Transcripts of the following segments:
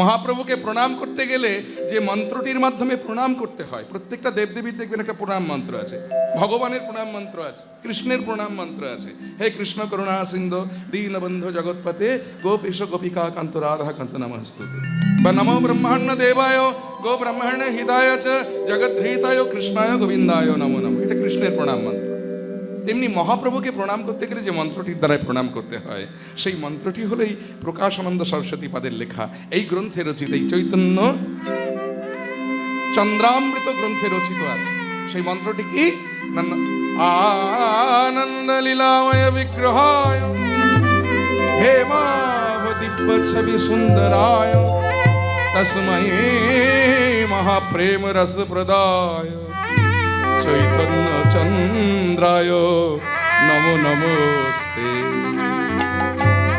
মহাপ্রভুকে প্রণাম করতে গেলে যে মন্ত্রটির মাধ্যমে প্রণাম করতে হয়, প্রত্যেকটা দেবদেবীর দেখবেন একটা প্রণাম মন্ত্র আছে। ভগবানের প্রণাম মন্ত্র আছে, কৃষ্ণের প্রণাম মন্ত্র আছে। হে কৃষ্ণ করুণা সিন্ধু, দীনবন্ধু জগৎপতে, গোপেশ গোপিকা কান্ত রাধা কান্ত নমস্তুতে বা নমো ব্রহ্মাণ্ড দেবায়, গো ব্রহ্মাণ্ড হিতায় চ জগদ্ধিতায় কৃষ্ণায়, গোবিন্দায়, নমো নমো। এটা কৃষ্ণের প্রণাম মন্ত্র। তেমনি মহাপ্রভুকে প্রণাম করতে গেলে যে মন্ত্রটির দ্বারাই প্রণাম করতে হয়, সেই মন্ত্রটি হলেই প্রকাশানন্দ সরস্বতী পাদের লেখা। এই গ্রন্থে রচিত, এই চৈতন্য চন্দ্রামৃত গ্রন্থে রচিত আছে। সেই মন্ত্রটি কি? আনন্দ লীলাময় বিগ্রহায় হেমাভ দিব্য ছবি সুন্দরায়, তসময় মহাপ্রেম রস প্রদায় চৈতন্য চন্দ্রায় নমো নমস্তে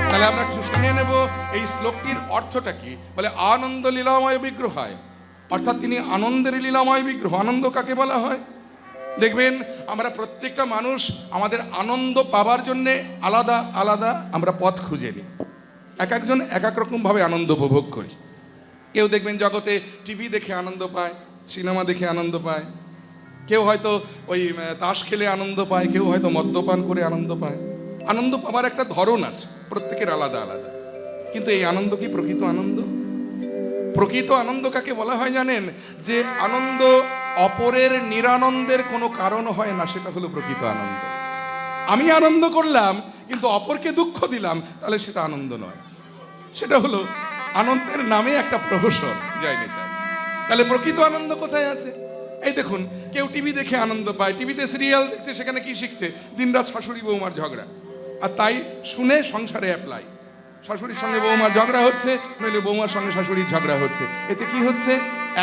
তাহলে আমরা একটু শুনে নেব এই শ্লোকটির অর্থটা কি? বলে আনন্দ লীলাময় বিগ্রহায়। অর্থাৎ তিনি আনন্দের লীলাময় বিগ্রহ। আনন্দ কাকে বলা হয়? দেখবেন, আমরা প্রত্যেকটা মানুষ আমাদের আনন্দ পাবার জন্যে আলাদা আলাদা আমরা পথ খুঁজে নিই। এক একজন এক এক রকমভাবে আনন্দ উপভোগ করি। কেউ দেখবেন জগতে টিভি দেখে আনন্দ পায়, সিনেমা দেখে আনন্দ পায় কেউ হয়তো ওই তাস খেলে আনন্দ পায়, কেউ হয়তো মদ্যপান করে আনন্দ পায়। আনন্দ পাবার একটা ধরন আছে, প্রত্যেকের আলাদা আলাদা। কিন্তু এই আনন্দ কি প্রকৃত আনন্দ? প্রকৃত আনন্দ কাকে বলা হয় জানেন? যে আনন্দ অপরের নিরানন্দের কোনো কারণ হয় না, সেটা হলো প্রকৃত আনন্দ। আমি আনন্দ করলাম, কিন্তু অপরকে দুঃখ দিলাম, তাহলে সেটা আনন্দ নয়। সেটা হলো আনন্দের নামে একটা প্রহসন, জয় নেতা। তাহলে প্রকৃত আনন্দ কোথায় আছে? এই দেখুন, কেউ টিভি দেখে আনন্দ পায়, টিভিতে সিরিয়াল দেখছে, সেখানে কি শিখছে? দিনরাত শাশুড়ি বৌমার ঝগড়া। আর তাই শুনে সংসারে অ্যাপ্লাই শাশুড়ির সঙ্গে বৌমার ঝগড়া হচ্ছে, নইলে বৌমার সঙ্গে শাশুড়ির ঝগড়া হচ্ছে। এতে কি হচ্ছে?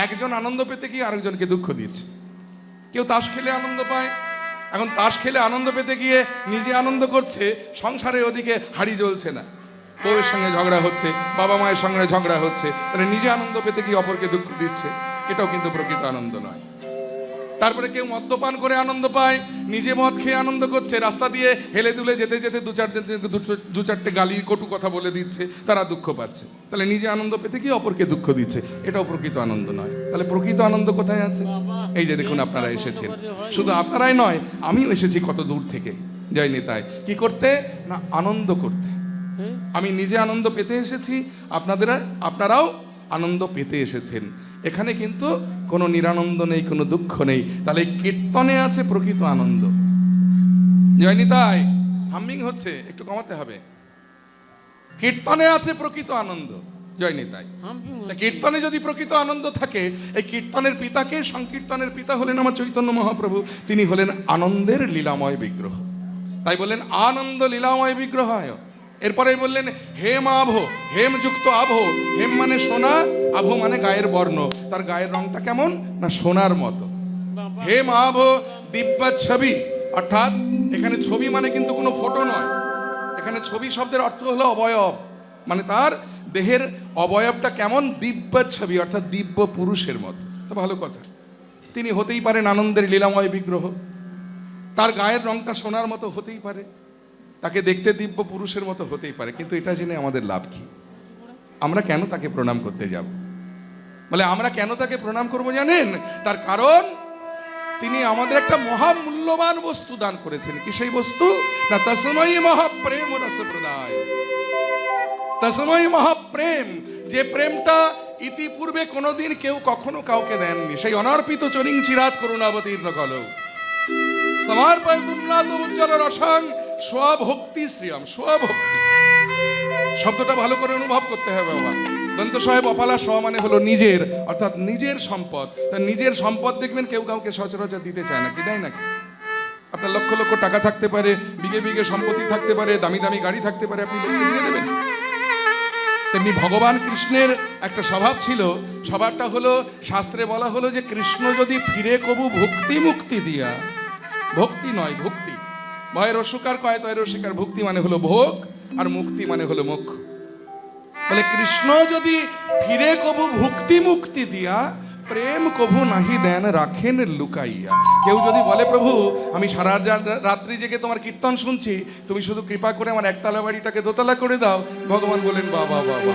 একজন আনন্দ পেতে গিয়ে আরেকজনকে দুঃখ দিচ্ছে। কেউ তাস খেলে আনন্দ পায়। এখন তাস খেলে আনন্দ পেতে গিয়ে নিজে আনন্দ করছে, সংসারে ওদিকে হাড়ি জ্বলছে না। বউয়ের সঙ্গে ঝগড়া হচ্ছে বাবা মায়ের সঙ্গে ঝগড়া হচ্ছে, তাহলে নিজে আনন্দ পেতে গিয়ে অপরকে দুঃখ দিচ্ছে। এটাও কিন্তু প্রকৃত আনন্দ নয়। তারপরে কেউ মদ্যপান করে আনন্দ পায় নিজে মদ খেয়ে আনন্দ করছে রাস্তা দিয়ে হেলে দুলে যেতে যেতে দু চারটে দু- দু চারটে গালি কটু কথা বলে দিচ্ছে তারা দুঃখ পাচ্ছে। তাহলে নিজে আনন্দ পেতে গিয়ে অপরকে দুঃখ দিচ্ছে? এটাও প্রকৃত আনন্দ নয়। তাহলে প্রকৃত আনন্দ কোথায় আছে? এই যে দেখুন আপনারা এসেছেন। শুধু আপনারাই নয় আমিও এসেছি কত দূর থেকে। জয় নেতায় কি করতে? না আনন্দ করতে। আমি নিজে আনন্দ পেতে এসেছি আপনাদের আপনারাও আনন্দ পেতে এসেছেন। এখানে কিন্তু কোনো নিরানন্দ নেই কোনো দুঃখ নেই। তাহলে এই কীর্তনে আছে প্রকৃত আনন্দ। জয়নিতাই হামিং হচ্ছে একটু কমাতে হবে। কীর্তনে আছে প্রকৃত আনন্দ। জয়নিতাই কীর্তনে যদি প্রকৃত আনন্দ থাকে এই কীর্তনের পিতাকে সংকীর্তনের পিতা হলেন আমার চৈতন্য মহাপ্রভু তিনি হলেন আনন্দের লীলাময় বিগ্রহ। তাই বললেন আনন্দ লীলাময় বিগ্রহায়। এরপরে বললেন হেম আভ হেম যুক্ত আভ হেম মানে সোনা আভ মানে গায়ের বর্ণ। তার গায়ের রংটা কেমন? না সোনার মতো। হেম আভ দিব্যা ছবি। অর্থাৎ এখানে ছবি মানে কিন্তু কোনো ফটো নয়। এখানে ছবি শব্দের অর্থ হলো অবয়ব। মানে তার দেহের অবয়বটা কেমন? দিব্য ছবি অর্থাৎ দিব্য পুরুষের মতো। তো ভালো কথা। তিনি হতেই পারেন আনন্দের লীলাময় বিগ্রহ। তার গায়ের রংটা সোনার মতো হতেই পারে। তাকে দেখতে দিব্য পুরুষের মতো হতেই পারে, কিন্তু এটা জেনে আমাদের লাভ কি? আমরা কেন তাকে প্রণাম করতে যাব? বলে, আমরা কেন তাকে প্রণাম করব জানেন? তার কারণ, তিনি আমাদের একটা মহামূল্যবান বস্তু দান করেছেন। কি সেই বস্তু? না, তসময় মহাপ্রেম রস প্রদায় তসময় মহাপ্রেম, যে প্রেমটা ইতিপূর্বে কোনোদিন কেউ কখনো কাউকে দেননি। সেই অনর্পিত চরিং চিরাত করুণাবতীর্ণ কল সমর্পয়তুন্নাত উজ্জ্বল রসাং স্বভক্তি শ্রিয়ম স্বভক্তি শব্দটা ভালো করে অনুভব করতে হবে বাবা। দন্ত সাহেব অপালা স মানে হলো নিজের, অর্থাৎ নিজের সম্পদ। নিজের সম্পদ দেখবেন কেউ কাউকে সচরাচর দিতে চায় না কি দেয় নাকি? আপনার লক্ষ লক্ষ টাকা থাকতে পারে, বিঘে বিঘে সম্পত্তি থাকতে পারে, দামি দামি গাড়ি থাকতে পারে, আপনি লোককে দিয়ে দেবেন। তেমনি ভগবান কৃষ্ণের একটা স্বভাব ছিল, স্বভাবটা হলো, শাস্ত্রে বলা হলো যে কৃষ্ণ যদি ফিরে কবু ভক্তি মুক্তি দিয়া, ভক্তি নয়, ভক্তি। ভয়ের অস্বীকার কয় তয়ের অস্বীকার ভক্তি মানে হলো ভোগ আর মুক্তি মানে হলো মুখ। বলে, কৃষ্ণ যদি ফিরে কবু ভক্তি মুক্তি দিয়া, প্রেম কভু নাহি দেন, রাখেন লুকাইয়া। কেউ যদি বলে, প্রভু, আমি সারা রাত্রি জেগে তোমার কীর্তন শুনছি, তুমি শুধু কৃপা করে আমার একতলা বাড়িটাকে দোতলা করে দাও। ভগবান বলেন বাবা বাবা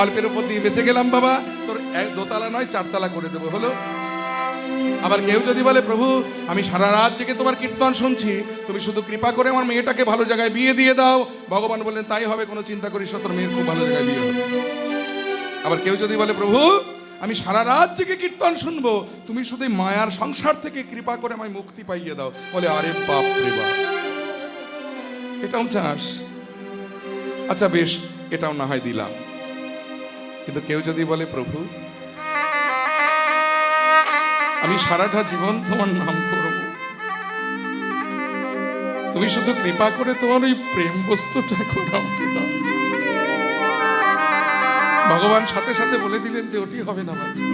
অল্পের উপর দিয়ে বেঁচে গেলাম বাবা। তোর এক দোতলা নয়, চারতলা করে দেবো। হলো আবার কেউ যদি বলে, প্রভু, আমি সারা রাত জেগে তোমার কীর্তন শুনছি। তুমি শুধু কৃপা করে আমার মেয়েটাকে ভালো জায়গায় বিয়ে দিয়ে দাও। ভগবান বললেন, তাই হবে, কোনো চিন্তা করিস না, তোর মেয়ের খুব ভালো জায়গায় বিয়ে হবে। আবার কেউ যদি বলে, প্রভু, আমি সারা রাত জেগে কীর্তন শুনব, তুমি শুধু মায়ার সংসার থেকে কৃপা করে আমায় মুক্তি পাইয়ে দাও। বলে, আরে বাপ রে বাপ, এটাও চাস? আচ্ছা বেশ, এটাও না হয় দিলাম। কিন্তু কেউ যদি বলে, প্রভু আমি সারাটা জীবন তোমার নাম করব। তুমি শুধু কৃপা করে তোমার ওই প্রেম বস্তুটা করে ভগবান সাথে সাথে বলে দিলেন যে ওটি হবে না বাচ্চা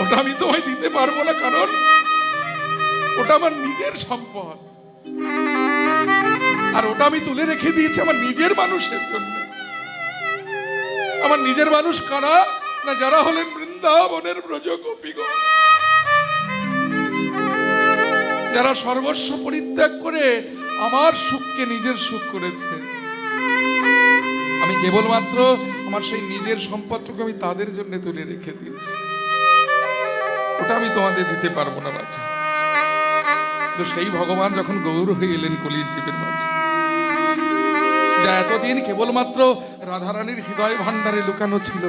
ওটা আমি তোমায় দিতে পারব না কারণ ওটা আমার নিজের সম্পদ। আর ওটা আমি তুলে রেখে দিয়েছি আমার নিজের মানুষের জন্য। আমার নিজের মানুষ কারা না যারা হলেন বৃন্দাবনের ব্রজ গোপীগণ। যারা সর্বস্ব পরিত্যাগ করে আমার সুখকে নিজের সুখ করেছে। আমি কেবলমাত্র আমার সেই নিজের সম্পদটুকু আমি তাদের জন্য তুলে রেখে দিয়েছি। ওটা আমি তোমাদের দিতে পারব না বাচ্চা তো সেই ভগবান যখন গৌর হয়ে এলেন কলির জীবের মাঝে, যা এতদিন কেবলমাত্র রাধারানীর হৃদয় ভাণ্ডারে লুকানো ছিল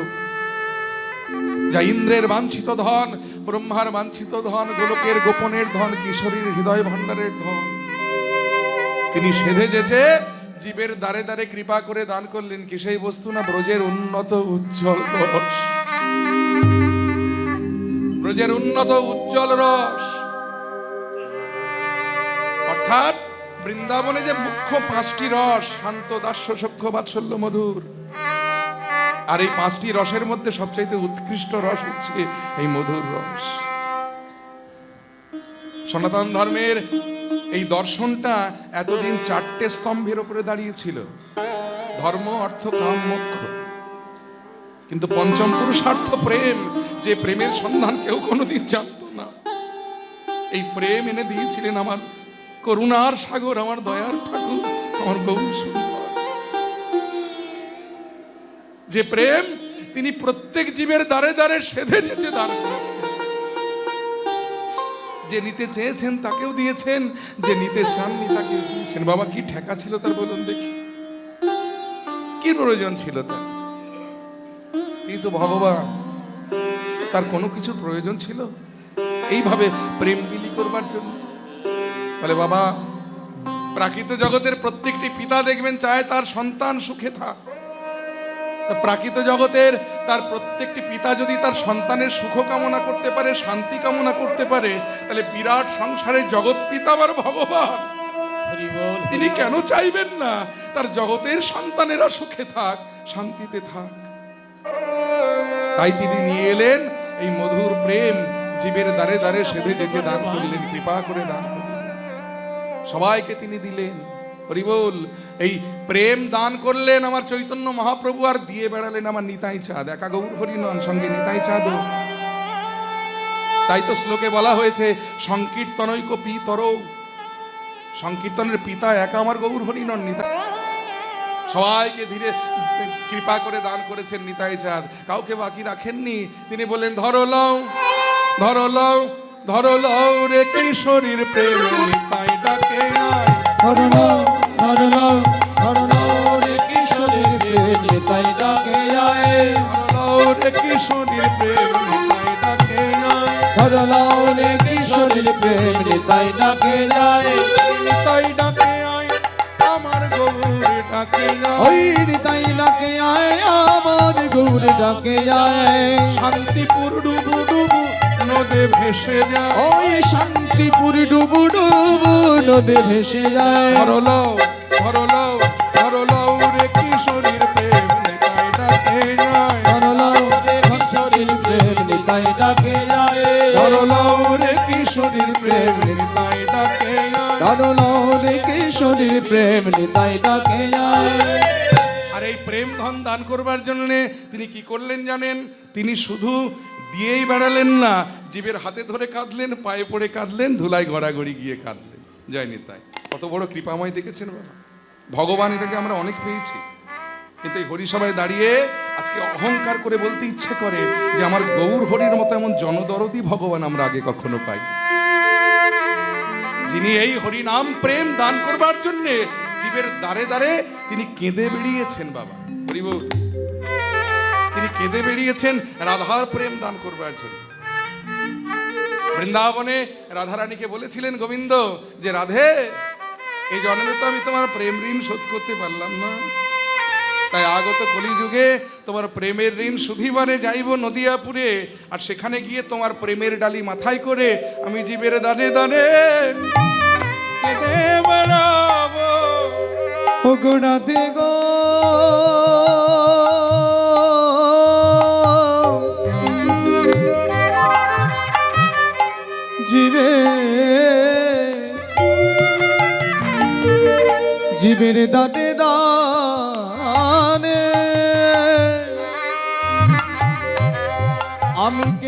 যা ইন্দ্রের বাঞ্ছিত ধন, ব্রহ্মার বাঞ্ছিত ধন, গোলকের গোপনের ধন, কিশোরীর হৃদয় ভাণ্ডারের ধন। তিনি সেধে যেছে জীবের দ্বারে দ্বারে কৃপা করে দান করলেন। কি সেই বস্তু না, ব্রজের উন্নত উজ্জ্বল রস। ব্রজের উন্নত উজ্জ্বল রস। অর্থাৎ বৃন্দাবনে যে মুখ্য পাঁচটি রস, শান্ত, দাস্য, সখ্য, বাৎসল্য, মধুর আর এই পাঁচটি রসের মধ্যে সবচাইতে উৎকৃষ্ট রস হচ্ছে এই মধুর রস। সনাতন ধর্মের এই দর্শনটা এতদিন চারটে স্তম্ভের উপরে দাঁড়িয়েছিল। ধর্ম, অর্থ, কাম, মোক্ষ। কিন্তু পঞ্চম পুরুষার্থ প্রেম, যে প্রেমের সন্ধান কেউ কোনোদিন জানতো না। এই প্রেম এনে দিয়েছিলেন আমার করুণার সাগর, আমার দয়ার ঠাকুর, আমার গৌর সুন্দর। যে প্রেম তিনি প্রত্যেক জীবের দ্বারে দ্বারে সেধে যেচে দান যে নিতে চেয়েছেন তাকেও দিয়েছেন, যে নিতে চাননি তাকেও দিয়েছেন। বাবা, কি ঠেকা ছিল তার বলুন দেখি। কি প্রয়োজন ছিল তার? এই তো ভগবান, তার কোনো কিছুর প্রয়োজন ছিল? এইভাবে প্রেম বিলি করবার জন্য। বলে, বাবা, প্রাকৃত জগতের প্রত্যেকটি পিতা দেখবেন, চায় তার সন্তান সুখে থাক। প্রাকৃত জগতের তার প্রত্যেকটি পিতা যদি তার সন্তানের সুখ কামনা করতে পারে শান্তি কামনা করতে পারে তাহলে বিরাট সংসারের জগৎ পিতা আবার ভগবান। তিনি কেন চাইবেন না? তার জগতের সন্তানেরা সুখে থাক শান্তিতে থাক। তাই তিনি নিয়ে এলেন এই মধুর প্রেম জীবের দ্বারে দ্বারে সেধে যেচে দান করলেন কৃপা করে দান সবাইকে তিনি দিলেন। হরিবল এই প্রেম দান করলেন আমার চৈতন্য মহাপ্রভু আর দিয়ে বেড়ালেন আমার নিতাই চাঁদ। একা গৌর হরিনন সঙ্গে নিতাই চাঁদও। তাই তো শ্লোকে বলা হয়েছে, সংকীর্তনৈক পিতর সংকীর্তনের পিতা একা আমার গৌর হরিনন নিতাই সবাইকে ধীরে কৃপা করে দান করেছেন নিতাই চাঁদ। কাউকে বাকি রাখেননি। তিনি বললেন, ধরো লও ধরো লও ধরো লও রে কিশোরীর প্রেম, নিতাই ডাকে আয়। ধরলো ধরলো ধরলো রে কিশোরীর প্রেম তাই ডাকে যায় লও রে কিশোরীর প্রেম নিতাই ডাকে আয়। ধরলো রে কিশোরীর প্রেম তাই ডাকে যায় নিতাই ডাকে আয় আমার গৌর ডাকে আয়। ওই তাই ডাকে যায় আমার গৌর ডাকে যায় শান্তিপুর ডুবু ডুবু নদে ভেসে যায়। ওই শান্তিপুর ডুবু ডুবু নদী ভেসে যায়। ধরলো যায় ধরলো রে প্রেম তাই ডাকে আর এই প্রেম ধন দান করবার জন্য তিনি কি করলেন জানেন? তিনি শুধু দিয়েই বেড়ালেন না, জীবের হাতে ধরে কাঁদলেন, পায়ে পড়ে কাঁদলেন ধুলাই গড়াগড়ি গিয়ে কাঁদলেন। জয় নিতাই। কত বড় কৃপাময় দেখেছেন বাবা। ভগবান এটাকে আমরা অনেক পেয়েছি। কিন্তু এই হরিসভায় দাঁড়িয়ে আজকে অহংকার করে বলতে ইচ্ছে করে যে আমার গৌর হরির মতো এমন জনদরদি ভগবান আমরা আগে কখনো পাই যিনি এই হরিনাম প্রেম দান করবার জন্য জীবের দ্বারে দ্বারে তিনি কেঁদে বেরিয়েছেন বাবা। হরিব। তিনি কেঁদে বেরিয়েছেন রাধার প্রেম দান করবার জন্য। বৃন্দাবনে রাধারানীকে বলেছিলেন, গোবিন্দ, যে রাধে, এই জন্মে তো আমি তোমার প্রেম ঋণ শোধ করতে পারলাম না। তাই আগত কলিযুগে তোমার প্রেমের ঋণ শুধিবারে যাইব নদিয়াপুরে, আর সেখানে গিয়ে তোমার প্রেমের ডালি মাথায় করে আমি জীবের দানে দানে। গো জীবে, জীবের দানে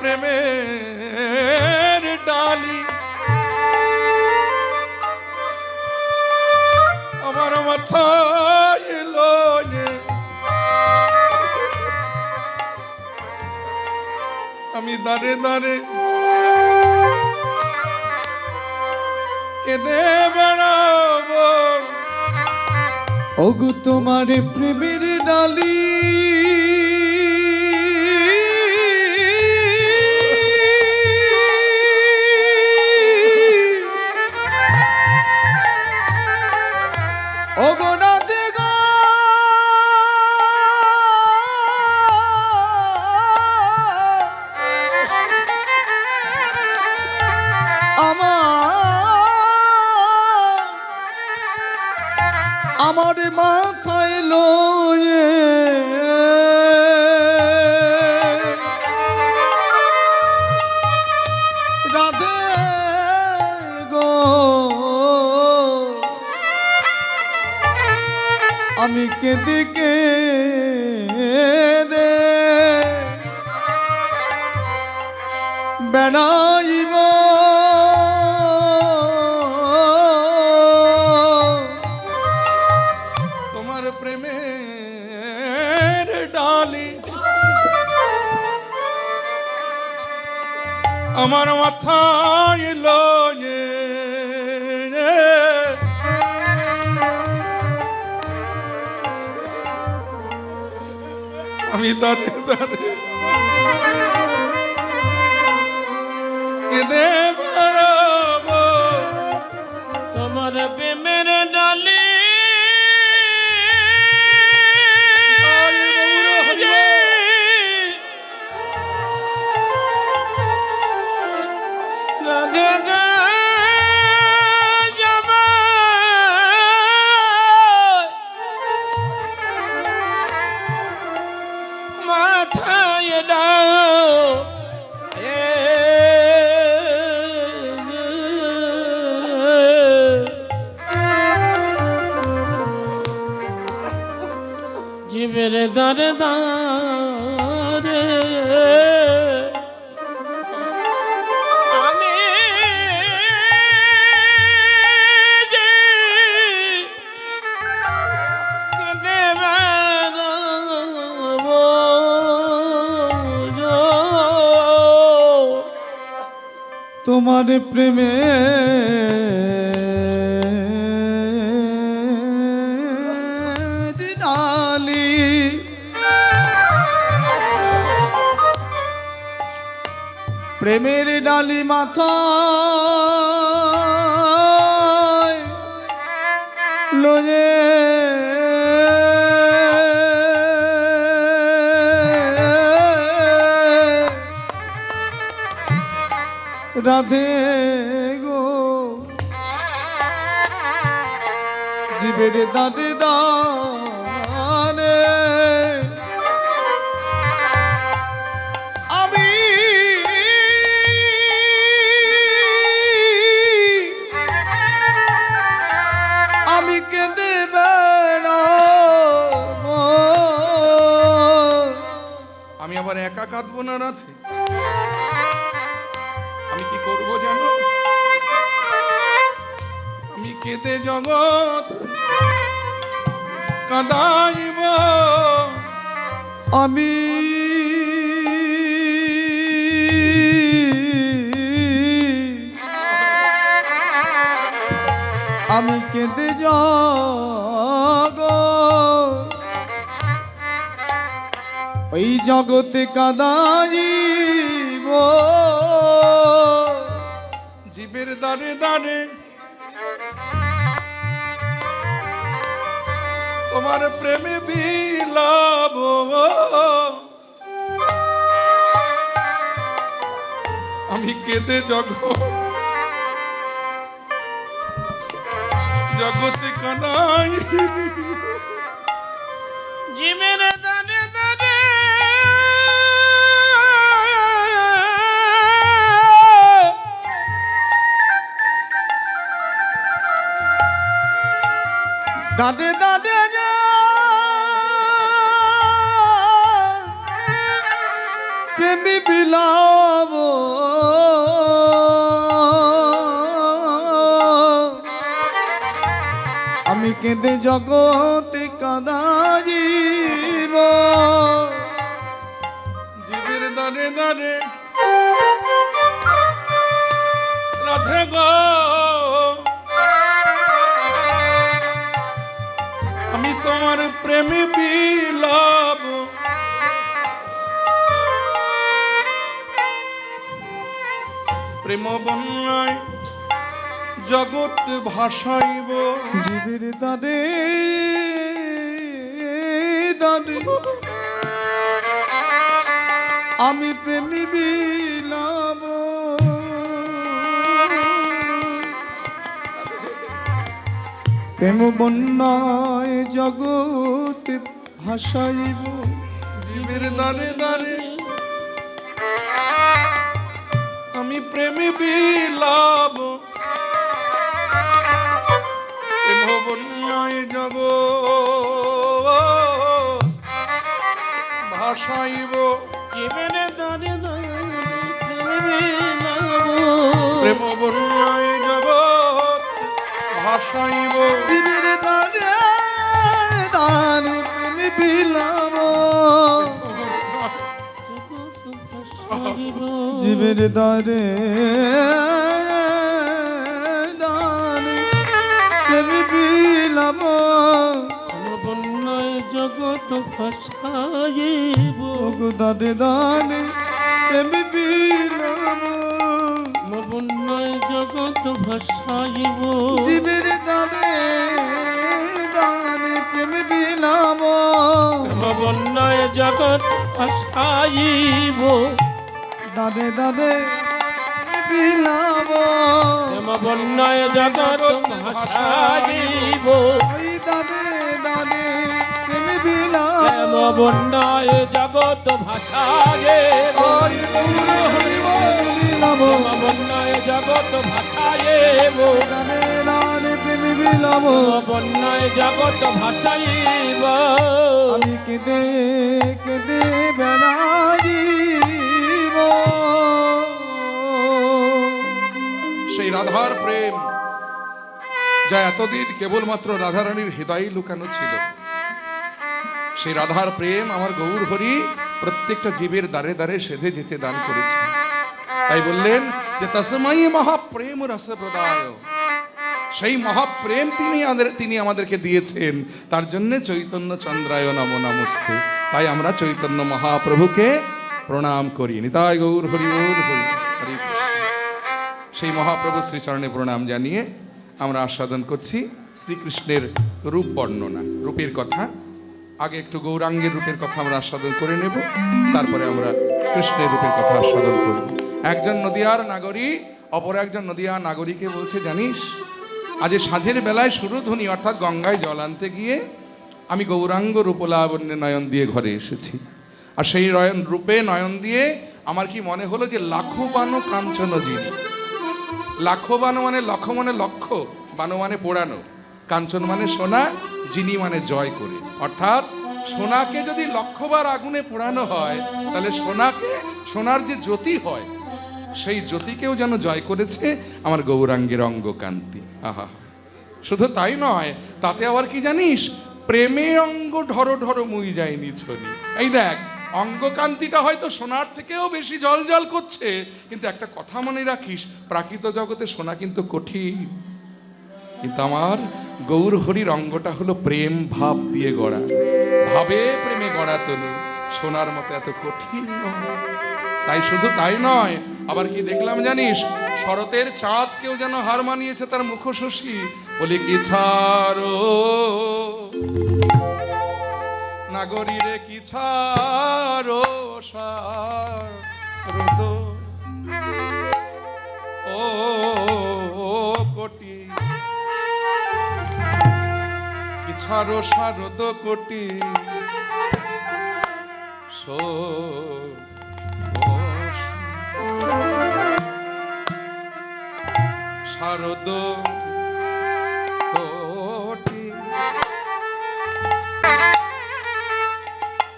প্রেমের ডালি। আমার মাথায় আমি দাঁড়ে দাঁড়ে কেঁদে বেড়াবো। ওগো তোমার প্রেমের ডালি। আমার মাথায় লয়ে। রাধে আমি কেঁদে দে বেড়াইব। আমার মাথায় এলো যে আমি দাঁড়ে দাঁড়ে কেঁদে তোমার প্রেমে। ডালি প্রেমের ডালি মাথা রাধে গো। জীবের দাঁড়ে দানে। আমি আমি কেঁদে আমি আবার একা কাঁদবো না রাতে? কেঁদে জগৎ কাঁদাইব। আমি আমি কেঁদে যাগ ওই জগতে কাদাইব। জীবের দাঁড়ে দাঁড়ে তোমার প্রেমে বিলাব আমি কেঁদে জগৎ জগতে কানাই। জীবের দাঁড়ে দাঁড়ে যা। প্রেমী বিলাব আমি কেঁদে জগতে কাদাজিব। জীবের দাঁড়ে দাঁড়ে। রাধে গো। প্রেমে বিলাব প্রেম বন্যায় জগৎ ভাসাইব। জীবের দাঁড়ে দাঁড়ে আমি প্রেমী বিলাব প্রেম বন্যায় জগৎ ভাসাইব জীবের দাঁড়ে দাঁড়ে আমি প্রেমে বিলাব। জগ ভাসাইব। জীবের দানে দানে প্রেমে বন্যায় জগৎ। ভাসাইব। জীবের দাঁড়ে বিলাব। জীবের বন্যায় জগৎ ভাসাইব ওগো দাঁড়ে দাঁড়ে প্রেমী বিলাব। বন্যায় জগৎ ভাসাইব জীবের দাঁড়ে দাঁড়ে প্রেমী বিলাব বন্যায় জগৎ ভাসাইব দাঁড়ে দাঁড়ে বিলাব বন্যায় জগৎ দাঁড়ে দাঁড়ে বিলাব বন্যায় জগৎ বিলাব বন্যায় জগৎ প্রেমী বিলাব বন্যায় জগৎ ভাসাইব। আমি কেঁদে কেঁদে বেড়াইব সেই রাধার প্রেম যা এতদিন কেবলমাত্র রাধারানীর হৃদয়ে লুকানো ছিল। সেই রাধার প্রেম আমার গৌর হরি প্রত্যেকটা জীবের দ্বারে দ্বারে সেধে যেতে দান করেছে। তাই বললেন যে তসময়ী মহাপ্রেম রস প্রদায়। সেই মহাপ্রেম তিনি তিনি আমাদেরকে দিয়েছেন। তার জন্য চৈতন্য চন্দ্রায় নম নমস্তে। তাই আমরা চৈতন্য মহাপ্রভুকে প্রণাম করি। নিতাই গৌর হরি গৌর হরি হরি সেই মহাপ্রভু শ্রীচরণে প্রণাম জানিয়ে আমরা আস্বাদন করছি শ্রীকৃষ্ণের রূপ বর্ণনা। রূপের কথা। আগে একটু গৌরাঙ্গের রূপের কথা আমরা আস্বাদন করে নেব। তারপরে আমরা কৃষ্ণের রূপের কথা আস্বাদন করব। একজন নদিয়ার নাগরী অপর একজন নদিয়ার নাগরীকে বলছে, জানিস আজ সাঁঝের বেলায় সুরধ্বনি, অর্থাৎ গঙ্গায় জল আনতে গিয়ে আমি গৌরাঙ্গ রূপলাবণ্যে নয়ন দিয়ে ঘরে এসেছি। আর সেই নয়ন রূপে নয়ন দিয়ে আমার কি মনে হলো যে লাখো বানো কাঞ্চন যিনি লাখো বানো মানে লক্ষ মানে লক্ষ বানো মানে পোড়ানো, কাঞ্চন মানে সোনা যিনি মানে জয় করে। অর্থাৎ সোনাকে যদি লক্ষবার আগুনে পোড়ানো হয়, তাহলে সোনাকে, সোনার যে জ্যোতি হয় সেই জ্যোতিকেও যেন জয় করেছে আমার গৌরাঙ্গের অঙ্গকান্তি। আহা। শুধু তাই নয়, তাতে আবার কি জানিস? প্রেমে অঙ্গ ঢরো ঢরো মুই যায়নি ছনি এই দেখ, অঙ্গকান্তিটা হয়তো সোনার থেকেও বেশি জল জল করছে, কিন্তু একটা কথা মনে রাখিস, প্রাকৃত জগতে সোনা কিন্তু কঠিন। কিন্তু আমার গৌর হরির অঙ্গটা হলো প্রেম ভাব দিয়ে গড়া। ভাবে প্রেমে গড়া তনু, সোনার মতো এত কঠিন। তাই শুধু তাই নয় আবার কি দেখলাম জানিস? শরতের চাঁদ কেউ যেন হার মানিয়েছে তার মুখশশী বলে, কি ছাড়ো? নাগরীরে কি ছাড়ো শারদ ও, কোটি। কি ছাড়ো শারদ কোটি? সো শারদ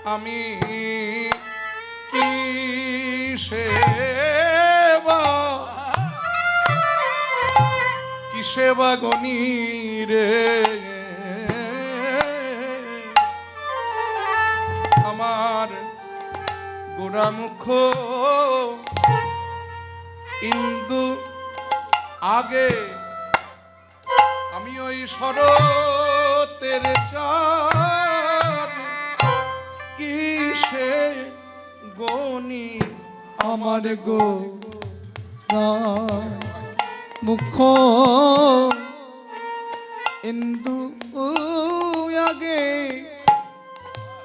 আমি কি সেবা কি সেবা গনি রে? আমার গোড়ামুখ ইন্দু আগে আমি ওই শরতের কিসে গনি আমার গো মুখ ইন্দু আগে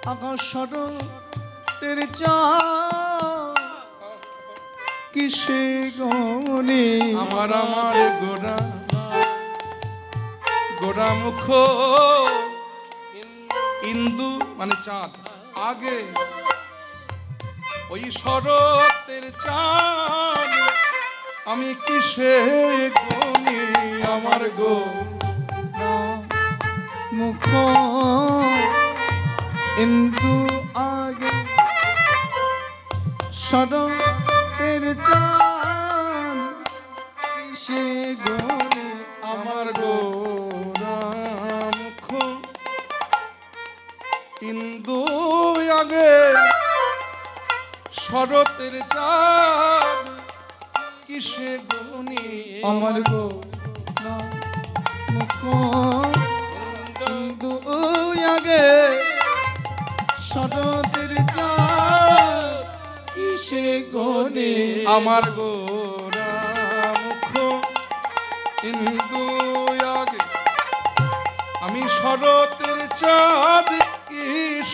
আকাশর তের চা কিসে গনি? আমার আমার গোড়া গোড়া মুখ। ইন্দু মানে চাঁদ। আগে ওই শরতের চাঁদ। আমি কিসে গনি? আমার গো মুখ। ইন্দু আগে সড়কের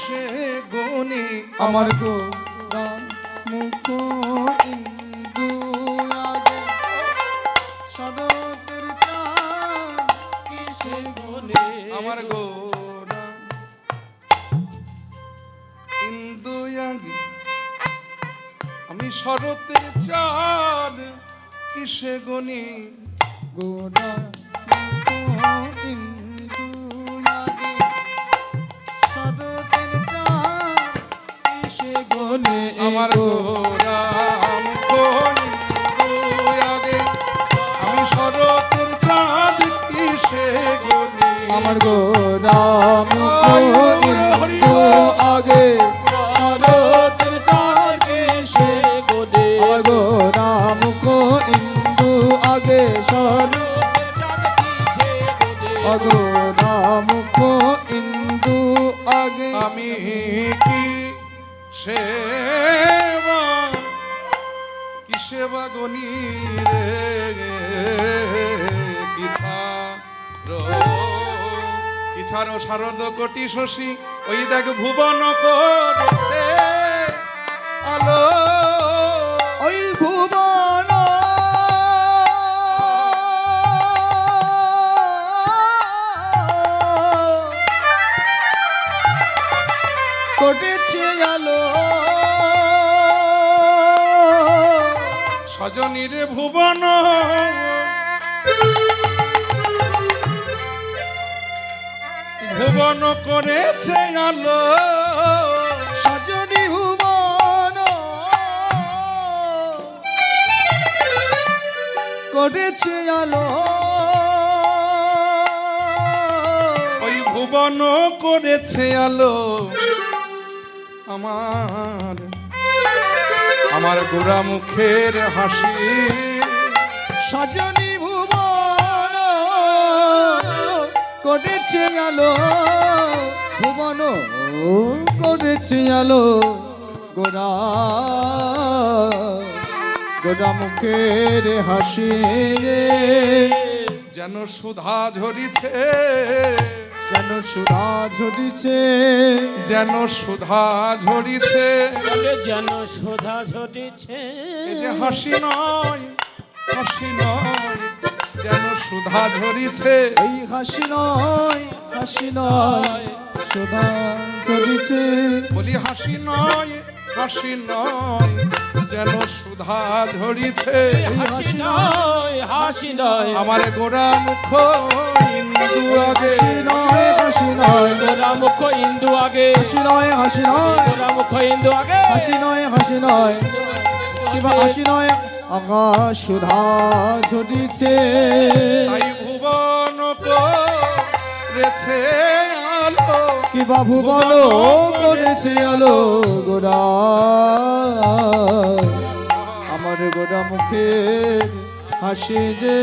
কিসে গনি আমার গো মুখ শরতের কিসে গনে আমার গোরা ইন্দু আমি শরতের চাঁদ কিসে গনি গোরা ইন্দু আমার ইন্দু আগে আমি শরতের চাঁদ কিসে গনি? আমার গো রাম আগে শরতের চাঁদ কিসে গনে? আমার গো রাম ইন্দু আগে ইন্দু আগে আমি কি সেবা কি সেবা গনি রে? কি ছাড়ো শারদ কোটি শশী, ওই দেখ ভুবন করেছে আলো। ওই ভুবন সজনীর ভুবন। ভুবন করেছে আলো। সজনী ভুবন। কটেছে আলো। ওই ভুবন করেছে আলো। আমার আমার গোড়া মুখের হাসি। সজনী ভুবন কটেছে আলো। ভুবন করেছে আলো। গোরা গোরা মুখের হাসি। যেন সুধা ঝরিছে। যেন সুধা ঝরিছে যেন সুধা ঝরিছে। বলে যেন শোধা ঝটিছে এ যে হাসি নয় হাসি নয় যেন সুধা ঝরিছে। এই হাসি নয় হাসি নয় সুধা ঝরিছে। বলি হাসি নয় হাসি নয় যেন সুধা ঝরিছে হাসি নয় হাসি নয়। আমার গোড়া মুখ ইন্দু আগে। নয় হাসি নয়। গোরা মুখ ইন্দু আগে। হাসি নয় হাসি নয়। গোরা মুখ ইন্দু আগে। হাসি নয় হাসি নয়। কিবা হাসি নয়? আকাশ সুধা ঝরিছে তাই ভুবন করেছে আলো। কিবা ভুবন করেছে আলো গোরা। আমার গোড়া মুখে হাসি যে